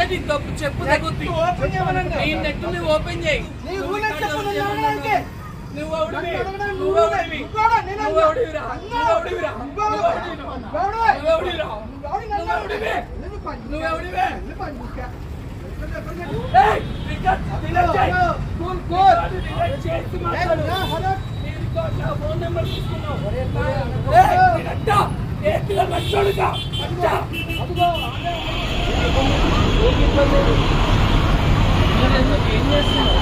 పెడితే నీ తప్పు చెప్పు తగ్గుద్ది. నీ నెట్ నువ్వు ఓపెన్ చేయి? నువ్వు ఎవడివి? నువ్వు ఎవడివి? నువ్వు ఎవడివిరా? నువ్వు ఎవడివిరా? నువ్వు నువ్వు ఎవడివి? ఎవడివిరా? నువ్వు ఎవడివి? నువ్వు ఎవడివి? ఫోన్ నెంబర్ తీసుకున్నావు. ఏపీలో నచ్చోడుగా. అంతా. అదిగో, ఏం చేస్తున్నారు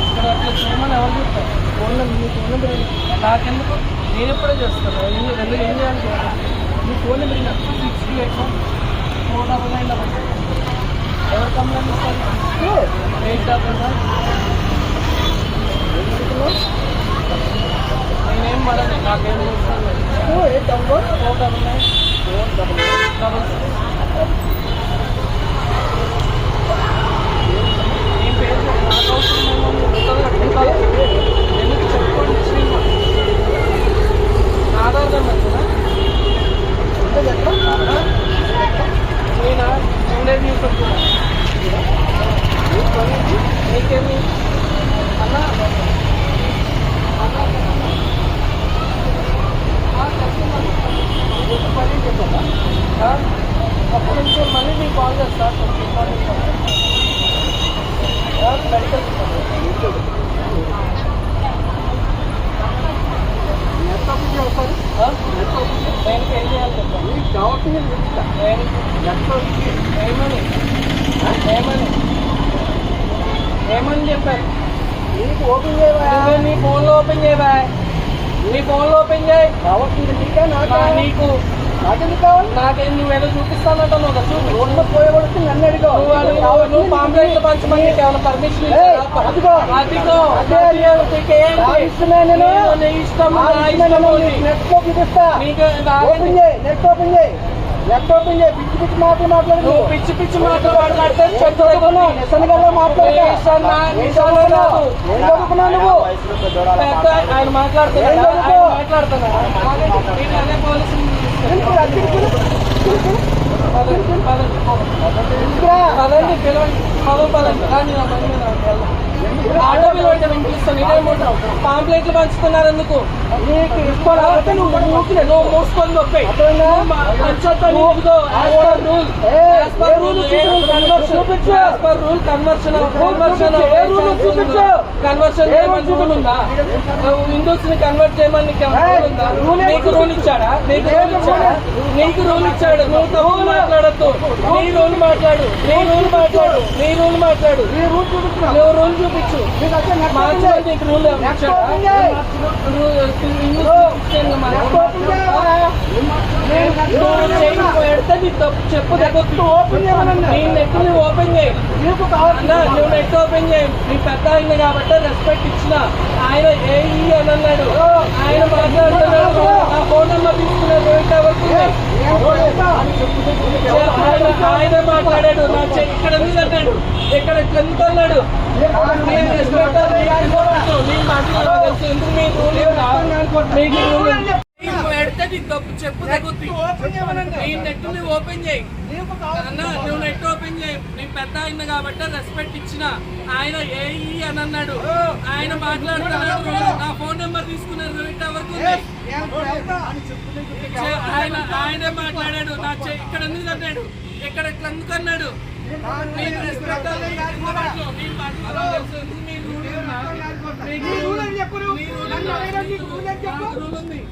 ఇక్కడ అట్లా చేయమని ఎవరు చెప్తారు ఫోన్లో మీ ఫోన్ నాకెందుకు నేను ఎప్పుడే చేస్తాను ఎందుకు ఏం చేయాలి మీ ఫోన్ నెంబర్ నాకు six two eight four double nine double ఎవరు కంప్లైంట్ ఇస్తారు ఎయిట్ డబల్ నైన్ నేనేం పడను నాకేం చేస్తాను eight double four double nine four double nine double six పేరు చెప్పు. నాకు అవసరం ఏమో నువ్వు ఉంటుంది కదా, ఇంకా ఎందుకు చెప్పుకోండి శ్రీమా నా ఆధార్ కార్డు నచ్చునా నేనా ఉండేది తీసుకుంటున్నా నీకేమి అన్నా అప్పుడు నుంచి మళ్ళీ నీకు కాల్ చేస్తా మెడికల్ ఎంత ఓపెన్ చేస్తారు? దేనికి ఏం చేయాలి చెప్పండి నీకు కావాల్సింది నేను చెప్తా. దేనికి ఎంత ఓపెన్ ఏమని ఏమని ఏమని చెప్పారు నీకు ఓపెన్ చేయవా? నువ్వే నీ ఫోన్లో ఓపెన్ చేయవా నీ ఫోన్లో ఓపెన్ చేయి కావాల్సింది నీకా నాకా? నా- నీకు నాకెందుకు కావాలి? నాకేం నువ్వేదో చూపిస్తానంటావు? కదా చూపి రోడ్లో పోయేవాడికి నన్ను అడిగావు. నువ్వు నువ్వు నువ్వు పాంప్లెట్లు పంచమని పర్మిషన్? అదిగో. అదిగో. నేను. ఇష్టం నెట్ చూపిస్తా. నెట్ ఓపెన్ చేయి నెట్ ఓపెన్ చేయి. పిచ్చి పిచ్చి మాటలు మాట్లాడు నువ్వు పిచ్చి పిచ్చి మాటలు మాట్లాడితే చెట్టు చదువుకున్నావు? నిజంగా మాట్లాడు ఏ ఇష్టం నా- ఏం ఇష్టం చదువుకున్నావు? లేదు. ఏం చదువుకున్నావు నువ్వు? పెద్ద ఆయన మాట్లాడుతున్నాడా? ఏం చదువుకో? ఆయన మాట్లాడుతున్నాడా? నేను అదే పోలీసుని పిలుపు, అద్దెకి పిలుపు. పిలుపు. పదండి, పదండి, పదండి. పిలుపురా. పదండి, పిలవండి. పదం, పదండి. రాని నా పని మీద నాకు వెళ్దాం. ఆటో మీద నేను పిలుస్తాను ఇదేమో పాంప్లెట్లు పంచుతున్నారు ఎందుకు నువ్వు మూసుకొని నొప్పి rule rule conversion rule conversion ఉందా ని కన్వర్ట్ చేయమని నీకు రూల్ ఉందా రూల్ ఇచ్చాడా నీకు రూల్ ఇచ్చాడా నీకు రూల్ ఇచ్చాడు నువ్వు తప్పు మాట్లాడద్దు నీ రూల్ మాట్లాడు నీ రూల్ మాట్లాడు నీ రూల్ మాట్లాడు రూల్ నువ్వు రూల్ చూపించు? పెడితే నీ తప్పు చెప్పు. ఓపెన్. నీ నెట్ నువ్వు ఓపెన్ చేయి. నీకు నువ్వు నెట్ ఓపెన్ చేయి. నీ పెద్ద అయింది కాబట్టి రెస్పెక్ట్ ఇచ్చిన ఆయన ఏఈ అని అన్నాడు ఆయన మాట్లాడుతున్నాడు. నా ఫోన్ నెంబర్ తీసుకున్నాడు. ఆయన మాట్లాడాడు నా ఇక్కడ ఉంది అన్నాడు ఇక్కడ ఎంత అన్నాడు నేను తెలుసు. ఎందుకు మీ మీకు రూల్ ఉంది. నీకు పెడితే నీ తప్పు. చెప్పు. నీ నెట్ నువ్వు ఓపెన్ చేయి అన్న నువ్వు నెట్ ఓపెన్ చేయి. నీ పెద్ద అయింది కాబట్టి రెస్పెక్ట్ ఇచ్చిన ఆయన ఏఈ అని అన్నాడు. ఆయన మాట్లాడుతున్నాడు. నా ఫోన్ నెంబర్ తీసుకున్నారు. రోహిత్? ఏం? చే- ఆయన ఆయనే మాట్లాడాడు. నా ఇక్కడ ఎందుకు అన్నాడు? ఇక్కడ ఇట్లా ఎందుకు అన్నాడు? రెస్పెక్ట్. ఎవరు అడగడానికి.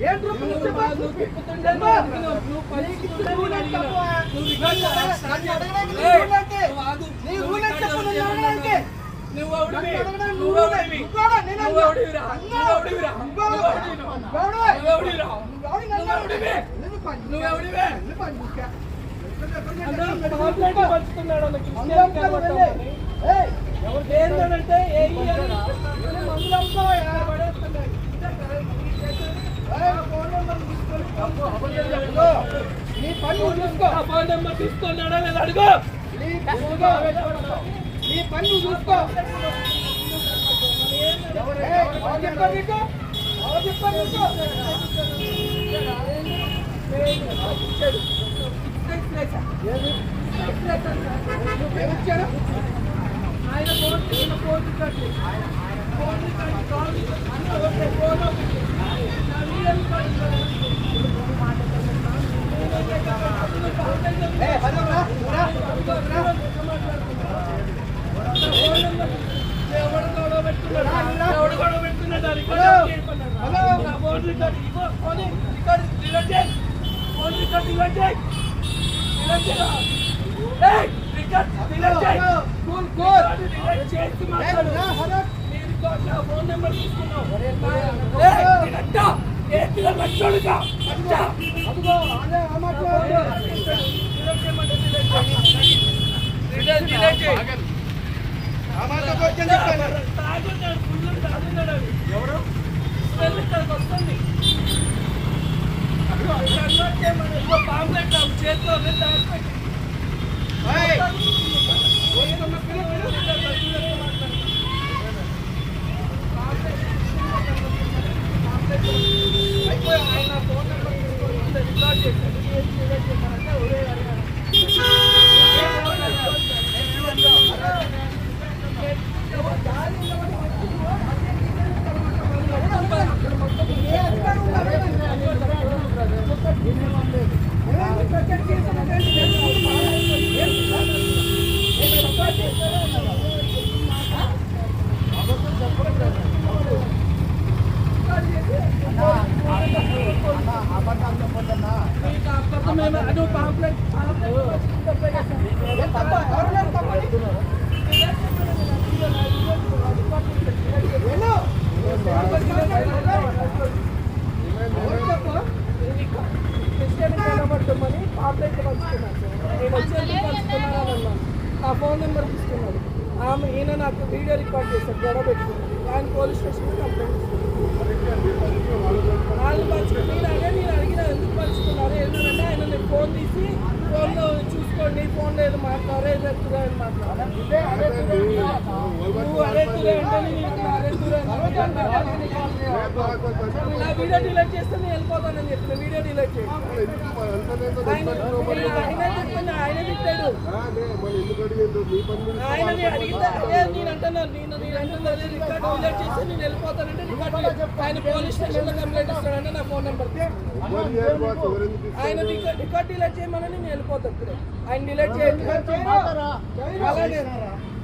నువ్వు ఎవడివి? నన్ను అడగడానికి నువ్వు నువ్వు ఎవడివి? నువ్వు కూడా నేను నువ్వు అన్నా. ఎవడివిరా? అన్నా. నువ్వు ఎవడివిరా? నువ్వు నువ్వు ఎవడివి? ఎవడివి? నువ్వు ఎవడివిరా? నువ్వు ఎవడివి? నువ్వు ఎవడివి? నువ్వు పని నువ్వు చూసుకో. ఎవడివి? నువ్వు పని చూసుకో. అన్న, పాంప్లెట్ పంచుతున్నాడు అన్న క్రిస్టియన్ మందులు అమ్ముతావు కాబట్టి. వెళ్ళి. ఏయ్, ఏంటంటే ఏఈ అని మందులు నీ పని చూసుకో. ఆ ఫోన్ తీసుకున్నాడా లేదా అడుగు నీ పని చూసుకో ఆయన phone phone phone record call phone ఒకటి నా వీడియో రికార్డు ఏ హలో రా రా ఎవడు గొడవ పెట్టుకున్నాడు ఎవడు గొడవ పెట్టుకున్నాడు అది హలో. హలో నా ఫోన్ రికార్డు ఇగో ఫోన్ రికార్డు డిలీట్ చేయి ఫోన్ రికార్డు డిలీట్ చేయి డిలీట్ చేయరా ఏయ్ రికార్డు డిలీట్ చేయి కూల్ కూల్ రికార్డు డిలీట్ చేసి ఏ మాట్లాడు రా హలో నీ రికార్డు నా ఫోన్ నెంబర్ తీసుకున్నావు ఏయ్ తినట్ట ఏ తిన లక్షడుగా అచ్చా అదిగో అదే ఆ మాట్లాడు డిలీట్ చేయమంటే డిలీట్ చేయి డిలీట్ డిలీట్ చేయి ఆ మాట కొంచెం చెప్పాను తాగున్నాడు ఫుల్ తాగున్నాడు అది ఎవరు స్మెల్ ఇక్కడికి వస్తుంది కన్వర్ట్ చేయమని ఇంకో పాంప్లెట్ నా చేతిలో ఉంది, దాచిపెట్టి. ఏయ్ పోయినమ్మ పిల్ల పిల్ల మాట్లాడు. పాంప్లెట్ అయిపోయి ఆయన ఫోన్ నెంబర్ తీసుకొని ముందే రికార్డ్ చేశాడు ఏం డిలీట్ చేశారంటే ఒరే అడిగాను ఏ అధికారం ఉన్నారు ఏమైంది ప్రొటెక్ట్ చేసినటువంటి మీకు అబద్ధమేమో అదో పాంప్లెట్ పాంప్లెట్ ఎవరు తప్పండి వెళ్ళు ఎవరు తప్పు ఆ ఫోన్ నెంబర్ తీసుకున్నాడు ఆమె ఈయన నాకు వీడియో రికార్డ్ చేశాడు గొడవ పెట్టుకున్నాడు ఆయన పోలీస్ స్టేషన్ కంప్లైంట్ వాళ్ళు పంచుకుని నేను అదే నేను పంచుకున్నారు ఎందుకంటే ఆయన నేను ఫోన్ తీసి ఫోన్లో చూసుకోండి ఫోన్లో ఏదో మాట్లాడారు ఎత్తుగా అని మాట్లాడారు. నువ్వు అరే అంటే అరే నా వీడియో డిలీట్ చేస్తే నేను వెళ్ళిపోతానని చెప్పిన వీడియో డిలీట్ చేయండి ఆయన చెప్పింది ఆయన తిట్టాడు. ఆయన అడిగితే అదే నేను అంటున్నాను నేను నేను అంటున్నా అదే రికార్డు డిలీట్ చేస్తే నేను వెళ్ళిపోతానంటే రికార్డు ఆయన పోలీస్ స్టేషన్లో కంప్లైంట్ ఇస్తాడంటే నా ఫోన్ నెంబర్ ఆయన రికార్డ్ డిలీట్ చేయమని నేను వెళ్ళిపోతాను. ఆయన డిలీట్ చేయండి అలాగే.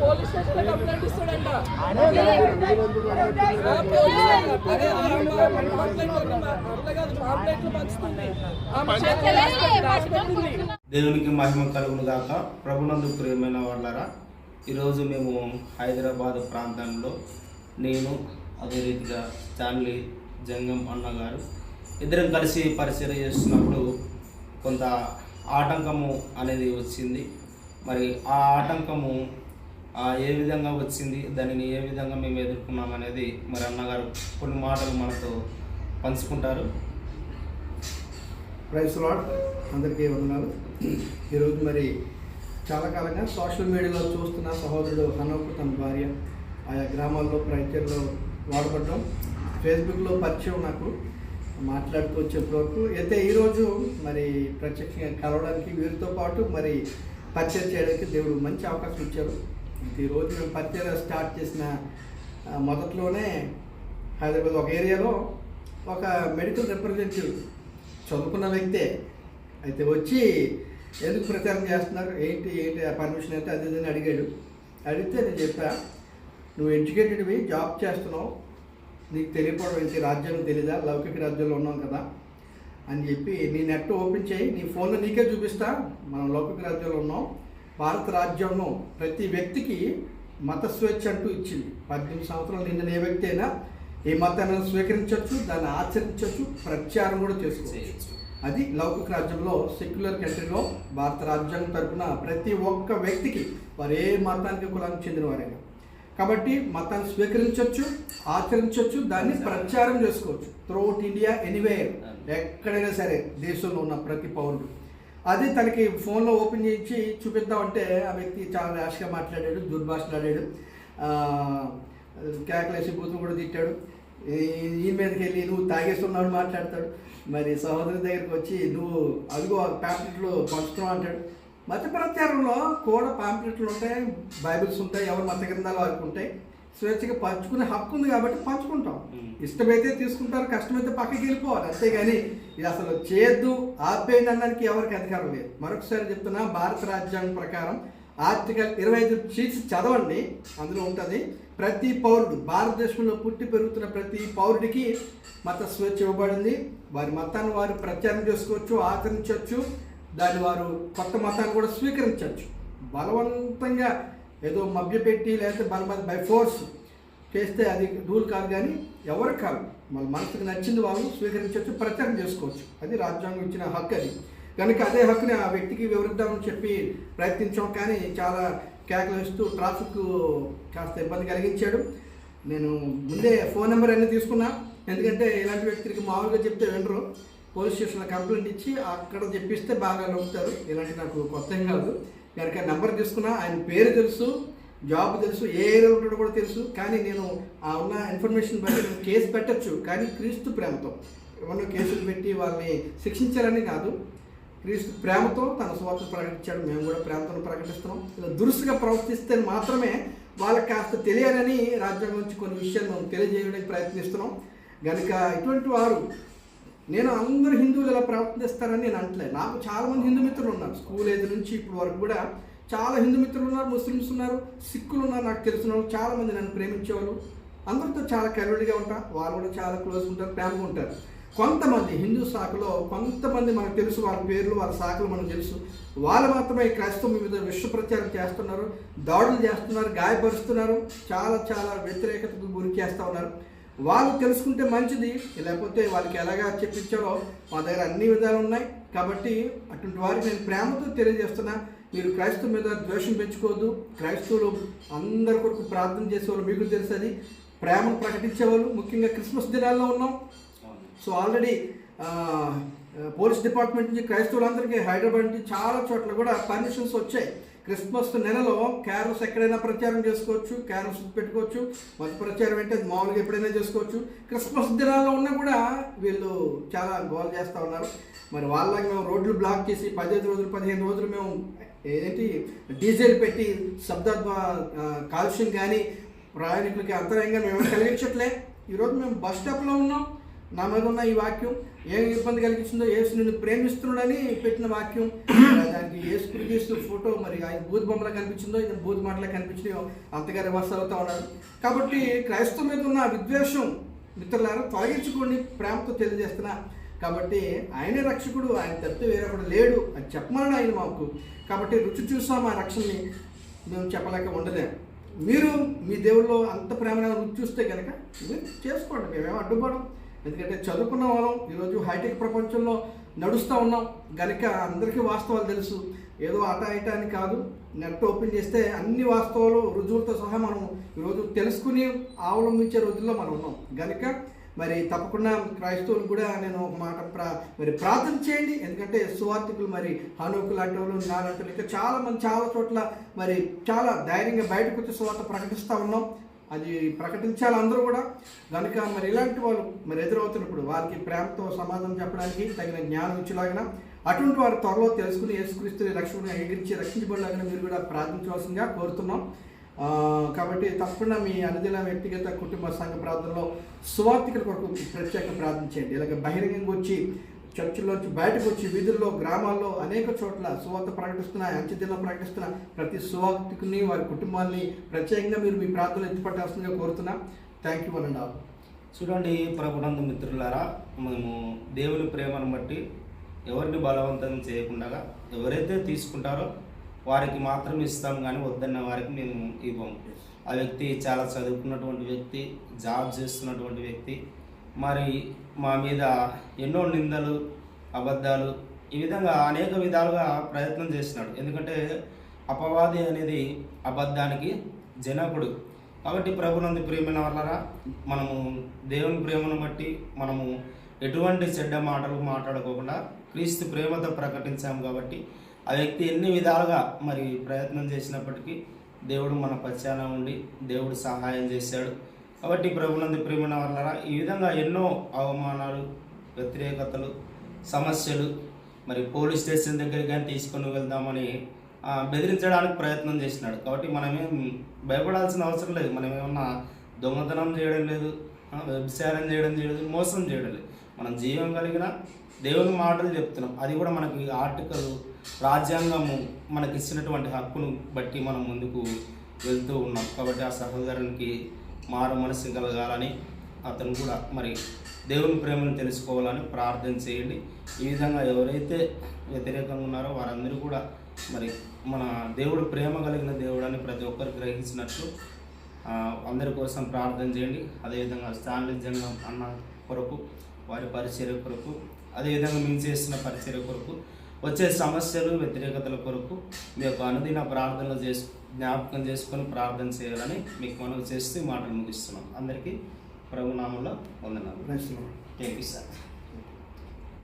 పోలీస్ స్టేషన్ కంప్లైంట్ ఇస్తాడంట దేవునికి మహిమ కలుగును గాక ప్రభునందు ప్రియమైన వాళ్ళరా ఈరోజు మేము హైదరాబాద్ ప్రాంతంలో నేను అదే రీతిగా స్టాన్లీ జంగం అన్నగారు ఇద్దరం కలిసి పరిచయం చేస్తున్నప్పుడు కొంత ఆటంకము అనేది వచ్చింది. మరి ఆ ఆటంకము ఏ విధంగా వచ్చింది దానిని ఏ విధంగా మేము ఎదుర్కొన్నాం అనేది మరి అన్నగారు కొన్ని మాటలు మనతో పంచుకుంటారు. ప్రైస్ లాట్ అందరికీ వందనాలు. ఈరోజు మరి చాలా కాలంగా సోషల్ మీడియాలో చూస్తున్న సహోదరుడు హనోకు తన భార్య ఆయా గ్రామాల్లో ప్రయత్నంలో వాడబడ్డం ఫేస్బుక్లో పరిచయం నాకు. మాట్లాడుతూ వచ్చేప్పటి వరకు అయితే ఈరోజు మరి ప్రత్యక్షంగా కలవడానికి వీరితో పాటు మరి పరిచయం చేయడానికి దేవుడు మంచి అవకాశం ఇచ్చారు. ఈరోజు మేము పరిచయం స్టార్ట్ చేసిన మొదట్లోనే హైదరాబాద్ ఒక ఏరియాలో ఒక మెడికల్ రిప్రజెంటేటివ్ చదువుకున్న వ్యక్తే అయితే వచ్చి ఎందుకు ప్రచారం చేస్తున్నారు? ఏంటి ఏంటి పర్మిషన్ అంటే అది అని అడిగాడు. అడిగితే నేను చెప్పా నువ్వు ఎడ్యుకేటెడ్వి జాబ్ చేస్తున్నావు. నీకు తెలియకపోవడం ఏంటి? రాజ్యానికి తెలీదా? లౌకిక రాజ్యంలో ఉన్నాం కదా అని చెప్పి నీ నెట్ ఓపెన్ చేయి. నీ ఫోన్లో నీకే చూపిస్తా. మనం లౌకిక రాజ్యంలో ఉన్నాం. భారత రాజ్యంలో ప్రతి వ్యక్తికి మత స్వేచ్ఛ అంటూ ఇచ్చింది. పద్దెనిమిది సంవత్సరాలు నిన్న ఏ వ్యక్తి అయినా ఏ మతాన్ని స్వీకరించవచ్చు దాన్ని ఆచరించవచ్చు ప్రచారం కూడా చేసుకోవచ్చు. అది లౌకిక రాజ్యంలో సెక్యులర్ కంట్రీలో భారత రాజ్యాంగం తరఫున ప్రతి ఒక్క వ్యక్తికి వారు ఏ మతానికి కులానికి చెందిన వారైనా కాబట్టి మతాన్ని స్వీకరించవచ్చు ఆచరించవచ్చు దాన్ని ప్రచారం చేసుకోవచ్చు. త్రూఅవుట్ ఇండియా ఎనీవేర్ ఎక్కడైనా సరే దేశంలో ఉన్న ప్రతి పౌరుడు. అది తనకి ఫోన్లో ఓపెన్ చేయించి చూపిద్దామంటే ఆ వ్యక్తి చాలా ర్యాష్గా మాట్లాడాడు దుర్భాషలాడాడు ఆ, కేకలేసి బూతులు కూడా తిట్టాడు. ఈ- మీదకి వెళ్ళి నువ్వు తాగేస్తున్నాడు మాట్లాడతాడు. మరి సహోదరి దగ్గరికి వచ్చి నువ్వు అదిగో ప్యాకెట్లో పంచుతున్నావు అంటాడు. మత ప్రచారంలో కూడా పాంప్లెట్లు ఉంటాయి బైబిల్స్ ఉంటాయి ఎవరు మత గ్రంథాలు వారికి ఉంటాయి. స్వేచ్ఛగా పంచుకునే హక్కు ఉంది కాబట్టి పంచుకుంటాం. ఇష్టమైతే తీసుకుంటారు కష్టమైతే పక్కకి వెళ్ళిపోవాలి. అంతేగాని ఇది అసలు చేయొద్దు ఆపేయండి అనడానికి ఎవరికి అధికారం లేదు. మరొకసారి చెప్తున్నా భారత రాజ్యాంగం ప్రకారం ఆర్టికల్ ఇరవై ఐదు షీట్స్ చదవండి. అందులో ఉంటుంది ప్రతి పౌరుడు భారతదేశంలో పుట్టి పెరుగుతున్న ప్రతి పౌరుడికి మత స్వేచ్ఛ ఇవ్వబడింది. వారి మతాన్ని వారు ప్రచారం చేసుకోవచ్చు ఆచరించవచ్చు. దాన్ని వారు కొత్త మతాన్ని కూడా స్వీకరించవచ్చు. బలవంతంగా ఏదో మభ్యపెట్టి లేకపోతే బలవంత బై ఫోర్స్ చేస్తే అది రూల్ కాదు కానీ ఎవరు కాదు. మన మనసుకు నచ్చింది వాళ్ళు స్వీకరించవచ్చు ప్రచారం చేసుకోవచ్చు. అది రాజ్యాంగం ఇచ్చిన హక్కు అది. కనుక అదే హక్కుని ఆ వ్యక్తికి వివరిద్దామని చెప్పి ప్రయత్నించాం కానీ చాలా కేకలిస్తూ ట్రాఫిక్ కాస్త ఇబ్బంది కలిగించాడు. నేను ముందే ఫోన్ నెంబర్ అన్నీ తీసుకున్నా. ఎందుకంటే ఇలాంటి వ్యక్తులకి మామూలుగా చెప్తే వినరు. పోలీస్ స్టేషన్లో కంప్లైంట్ ఇచ్చి అక్కడ చెప్పిస్తే బాగా నవ్వుతారు ఇలాంటి నాకు కొత్త కాదు. కనుక నెంబర్ తీసుకున్నా ఆయన పేరు తెలుసు జాబ్ తెలుసు ఏ ఏరియా ఉంటాడో కూడా తెలుసు. కానీ నేను ఆ ఉన్న ఇన్ఫర్మేషన్ బట్టి నేను కేసు పెట్టచ్చు. కానీ క్రీస్తు ప్రేమతో ఏమన్నా కేసులు పెట్టి వాళ్ళని శిక్షించాలని కాదు. క్రీస్తు ప్రేమతో తన స్వార్థ ప్రకటించాడు. మేము కూడా ప్రేమతో ప్రకటిస్తున్నాం. ఇలా దురుసుగా ప్రవర్తిస్తే మాత్రమే వాళ్ళకి కాస్త తెలియాలని రాజ్యాంగం నుంచి కొన్ని విషయాలు మనం తెలియజేయడానికి ప్రయత్నిస్తున్నాం. కనుక ఇటువంటి వారు నేను అందరు హిందువులు ఇలా ప్రవర్తిస్తారని నేను అంటలేదు నాకు చాలా మంది హిందూ మిత్రులు ఉన్నారు. స్కూల్ ఏజ్ నుంచి ఇప్పుడు వరకు కూడా చాలా హిందూ మిత్రులు ఉన్నారు ముస్లిమ్స్ ఉన్నారు సిక్కులు ఉన్నారు నాకు తెలిసిన వాళ్ళు చాలా మంది నన్ను ప్రేమించేవాళ్ళు. అందరితో చాలా కరుడిగా ఉంటా. వాళ్ళు కూడా చాలా క్లోజ్ ఉంటారు ప్రేమగా ఉంటారు. కొంతమంది హిందూ శాఖలో కొంతమంది మనకు తెలుసు వాళ్ళ పేర్లు వాళ్ళ శాఖలు మనకు తెలుసు. వాళ్ళు మాత్రమే క్రైస్తవం మీద విశ్వ ప్రచారం చేస్తున్నారు దాడులు చేస్తున్నారు గాయపరుస్తున్నారు చాలా చాలా వ్యతిరేకతకు గురి చేస్తూ ఉన్నారు. వాళ్ళు తెలుసుకుంటే మంచిది లేకపోతే వాళ్ళకి ఎలాగా చెప్పించాలో మా దగ్గర అన్ని విధాలు ఉన్నాయి. కాబట్టి అటువంటి వారికి నేను ప్రేమతో తెలియజేస్తున్నా మీరు క్రైస్తవు మీద ద్వేషం పెంచుకోవద్దు. క్రైస్తవులు అందరి కొరకు ప్రార్థన చేసేవాళ్ళు మీకు తెలుసు అది. ప్రేమను ప్రకటించేవాళ్ళు ముఖ్యంగా క్రిస్మస్ దినాల్లో ఉన్నాం. సో ఆల్రెడీ పోలీస్ డిపార్ట్మెంట్ నుంచి క్రైస్తవులందరికీ హైదరాబాద్ నుంచి చాలా చోట్ల కూడా పర్మిషన్స్ వచ్చాయి. క్రిస్మస్ నెలలో క్యారల్స్ ఎక్కడైనా ప్రచారం చేసుకోవచ్చు క్యారల్స్ పెట్టుకోవచ్చు. మత ప్రచారం అంటే మామూలుగా ఎప్పుడైనా చేసుకోవచ్చు. క్రిస్మస్ దినాల్లో ఉన్నా కూడా వీళ్ళు చాలా గోల్ చేస్తూ ఉన్నారు. మరి వాళ్ళకి మేము రోడ్లు బ్లాక్ చేసి పదిహేను రోజులు పదిహేను రోజులు మేము ఏంటి డీజిల్ పెట్టి శబ్ద కాలుష్యం కానీ ప్రయాణికులకి అంతరంగా మేము కలిగించట్లే? ఈరోజు మేము బస్ స్టాప్లో ఉన్నాం. నా మీద ఉన్న ఈ వాక్యం ఏం ఇబ్బంది కలిగించిందో యేసు నిన్ను ప్రేమిస్తున్నాడని పెట్టిన వాక్యం. దానికి యేసు క్రీస్తు ఫోటో మరి ఆయన బూత్ బొమ్మలా కనిపించిందో ఇది బూత్ మాటలా కనిపించినాయో అంతగా రివర్స్ అవుతా ఉన్నారు. కాబట్టి క్రైస్తవ మీద ఉన్న విద్వేషం మిత్రులారా తొలగించుకోండి ప్రేమతో తెలియజేస్తున్నా. కాబట్టి ఆయనే రక్షకుడు ఆయన తప్పితే వేరొకడు లేడు అని చెప్పమని ఆయన మాకు. కాబట్టి రుచి చూసాం ఆ రక్షణని మేము చెప్పలేక ఉండలేము మీరు మీ దేవుల్లో అంత ప్రేమగా రుచి చూస్తే కనుక మీరు చేసుకోండి మేమేమో అడ్డుపడం ఎందుకంటే చదువుకున్న వాళ్ళం ఈరోజు హైటెక్ ప్రపంచంలో నడుస్తూ ఉన్నాం. గనుక అందరికీ వాస్తవాలు తెలుసు. ఏదో ఆట ఆట అని కాదు. నెట్ ఓపెన్ చేస్తే అన్ని వాస్తవాలు రుజువులతో సహా మనం ఈరోజు తెలుసుకుని అవలంబించే రోజుల్లో మనం ఉన్నాం. గనుక మరి తప్పకుండా క్రైస్తవులు కూడా నేను ఒక మాట ప్రా మరి ప్రార్థన చేయండి. ఎందుకంటే సువార్థికులు మరి హనుకు లాంటి వాళ్ళు నాలాంటి వాళ్ళు ఇంకా చాలా మంది చాలా చోట్ల మరి చాలా ధైర్యంగా బయటకు వచ్చి సువార్త ప్రకటిస్తూ ఉన్నాం. అది ప్రకటించాలి అందరూ కూడా. కనుక మరి ఇలాంటి వాళ్ళు మరి ఎదురవుతున్నప్పుడు వారికి ప్రేమతో సమాధానం చెప్పడానికి తగిన జ్ఞానం ఇచ్చేలాగిన అటువంటి వారు త్వరలో తెలుసుకుని యేసుక్రీస్తుని రక్షణ ఎగిరించి రక్షించబడలాగిన మీరు కూడా ప్రార్థించవలసిందిగా కోరుతున్నాం. కాబట్టి తప్పకుండా మీ అనుదిన వ్యక్తిగత కుటుంబ సంఘ ప్రార్థనలో సువార్థికుల కొరకు ప్రత్యేక చేయండి. ఇలాగ బహిరంగంగా వచ్చి చర్చిలోంచి బయటకు వచ్చి వీధుల్లో గ్రామాల్లో అనేక చోట్ల సువార్త ప్రకటిస్తున్న అంచెదిన ప్రకటిస్తున్న ప్రతి సువార్థికుని వారి కుటుంబాన్ని ప్రత్యేకంగా మీరు మీ ప్రార్థనలు ఎత్తుపట్టాల్సిందిగా కోరుతున్నా. థ్యాంక్ యూ అండ్ ఆల్ చూడండి ప్రభునంద మిత్రులారా మేము దేవుని ప్రేమను బట్టి ఎవరిని బలవంతం చేయకుండా ఎవరైతే తీసుకుంటారో వారికి మాత్రం ఇస్తాం కానీ వద్దన్న వారికి మేము ఇవ్వం. ఆ వ్యక్తి చాలా చదువుకున్నటువంటి వ్యక్తి జాబ్ చేస్తున్నటువంటి వ్యక్తి మరి మా మీద ఎన్నో నిందలు అబద్ధాలు ఈ విధంగా అనేక విధాలుగా ప్రయత్నం చేస్తున్నాడు. ఎందుకంటే అపవాది అనేది అబద్ధానికి జనకుడు. కాబట్టి ప్రభునందు ప్రియమైన వాళ్ళరా మనము దేవుని ప్రేమను బట్టి మనము ఎటువంటి చెడ్డ మాటలు మాట్లాడుకోకుండా క్రీస్తు ప్రేమతో ప్రకటించాము కాబట్టి ఆ వ్యక్తి ఎన్ని విధాలుగా మరి ప్రయత్నం చేసినప్పటికీ దేవుడు మన పశ్చాన ఉండి దేవుడు సహాయం చేశాడు. కాబట్టి ప్రభునందు ప్రేమణ వల్ల ఈ విధంగా ఎన్నో అవమానాలు వ్యతిరేకతలు సమస్యలు మరి పోలీస్ స్టేషన్ దగ్గరికి కానీ తీసుకొని వెళ్దామని బెదిరించడానికి ప్రయత్నం చేసినాడు. కాబట్టి మనమేం భయపడాల్సిన అవసరం లేదు. మనం ఏమన్నా దొంగతనం చేయడం లేదు వ్యభిచారం చేయడం చేయలేదు మోసం చేయడం లేదు. మనం జీవం కలిగిన దేవుని మాటలు చెప్తున్నాం. అది కూడా మనకి ఆర్టికల్ రాజ్యాంగము మనకి ఇచ్చినటువంటి హక్కును బట్టి మనం ముందుకు వెళ్తూ ఉన్నాం. కాబట్టి ఆ సహోదరునికి మారు మనసు కలగాలని అతను కూడా మరి దేవుని ప్రేమను తెలుసుకోవాలని ప్రార్థన చేయండి. ఈ విధంగా ఎవరైతే వ్యతిరేకంగా ఉన్నారో వారందరూ కూడా మరి మన దేవుడు ప్రేమ కలిగిన దేవుడు అని ప్రతి ఒక్కరు గ్రహించినట్లు అందరి కోసం ప్రార్థన చేయండి. అదేవిధంగా స్టాన్లీ జంగం అన్న కొరకు వారి పరిచర్య కొరకు అదేవిధంగా మేము చేస్తున్న పరిచర్య కొరకు వచ్చే సమస్యలు వ్యతిరేకతల కొరకు మీ యొక్క అనుదిన ప్రార్థనలు చేసు జ్ఞాపకం చేసుకొని ప్రార్థన చేయాలని మీకు మనం చేస్తూ మాటలు ముగిస్తున్నాం. అందరికీ ప్రభునామంలో వందనాలు. ప్రశ్న థ్యాంక్ యూ సార్